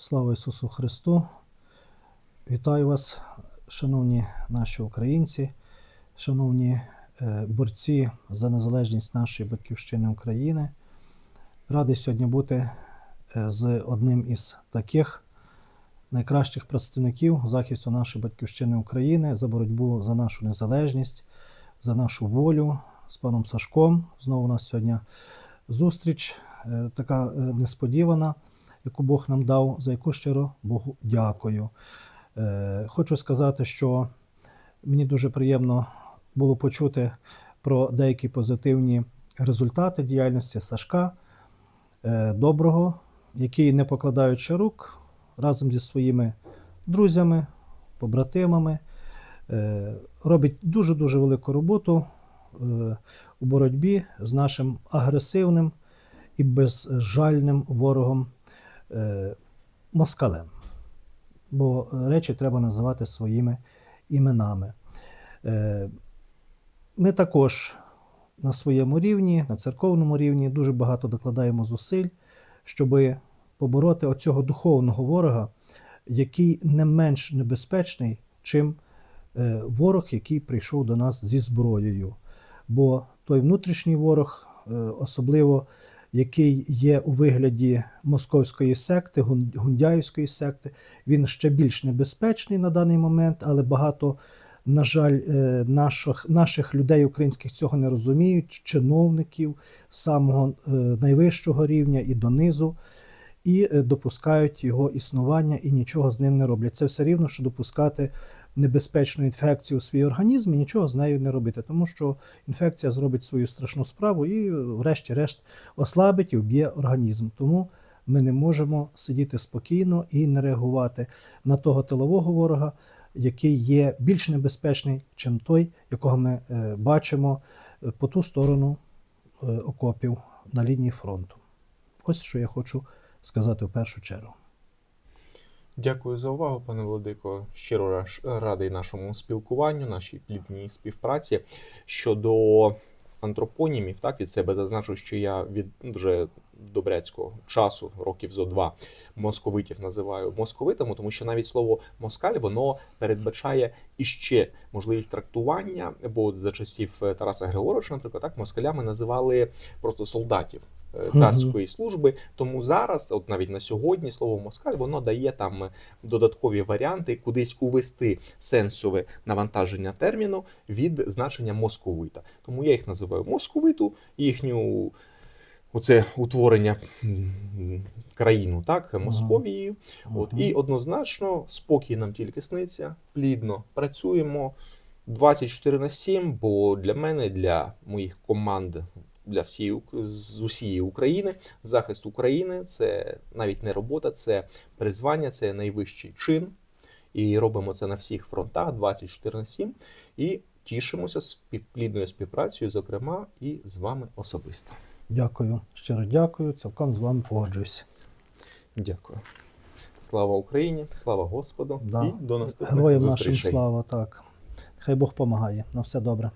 Слава Ісусу Христу! Вітаю вас, шановні наші українці, шановні е, борці за незалежність нашої батьківщини України. Радий сьогодні бути е, з одним із таких найкращих представників захисту нашої батьківщини України за боротьбу за нашу незалежність, за нашу волю з паном Сашком. Знову у нас сьогодні зустріч, е, така несподівана, яку Бог нам дав, за яку щиро Богу дякую. Е, Хочу сказати, що мені дуже приємно було почути про деякі позитивні результати діяльності Сашка е, Доброго, який, не покладаючи рук, разом зі своїми друзями, побратимами, е, робить дуже-дуже велику роботу у боротьбі з нашим агресивним і безжальним ворогом москалем. Бо речі треба називати своїми іменами. Е, Ми також на своєму рівні, на церковному рівні, дуже багато докладаємо зусиль, щоб побороти оцього духовного ворога, який не менш небезпечний, чим е, ворог, який прийшов до нас зі зброєю. Бо той внутрішній ворог, е, особливо який є у вигляді московської секти, гундяївської секти, він ще більш небезпечний на даний момент, але багато, на жаль, е, наших, наших людей українських цього не розуміють, чиновників самого е, найвищого рівня і донизу, і е, допускають його існування і нічого з ним не роблять. Це все рівно, що допускати небезпечну інфекцію у свій організм і нічого з нею не робити, тому що інфекція зробить свою страшну справу і, врешті-решт, ослабить і вб'є організм. Тому ми не можемо сидіти спокійно і не реагувати на того тилового ворога, який є більш небезпечний, чим той, якого ми е, бачимо е, по ту сторону е, окопів на лінії фронту. Ось що я хочу сказати в першу чергу. Дякую за увагу, пане Владико. Щиро радий нашому спілкуванню, нашій плідній співпраці. Щодо антропонімів, так від себе зазначу, що я від вже добряцького часу, років зо два, московитів називаю московитами, тому що навіть слово москаль воно передбачає іще можливість трактування. Бо за часів е, Тараса Григоровича, наприклад, так москалями називали просто солдатів. Е, Царської служби, тому зараз, от навіть на сьогодні, слово москаль, воно дає там е, додаткові варіанти, кудись увести сенсове навантаження терміну від значення московита. Тому я їх називаю московиту, їхню оце утворення країну, так, Московії. От, і однозначно спокій нам тільки сниться, плідно працюємо. 24 на 7, бо для мене, для моїх команд, для всієї з усієї України, захист України це навіть не робота, це призвання, це найвищий чин. І робимо це на всіх фронтах 24 на 7. І тішимося спів- плідною співпрацею, зокрема, і з вами особисто. Дякую, щиро дякую, цілком з вами погоджуюся. Дякую. Слава Україні, слава Господу Да. і до наступних Героям нашим слава, так. Хай Бог помагає. На все добре.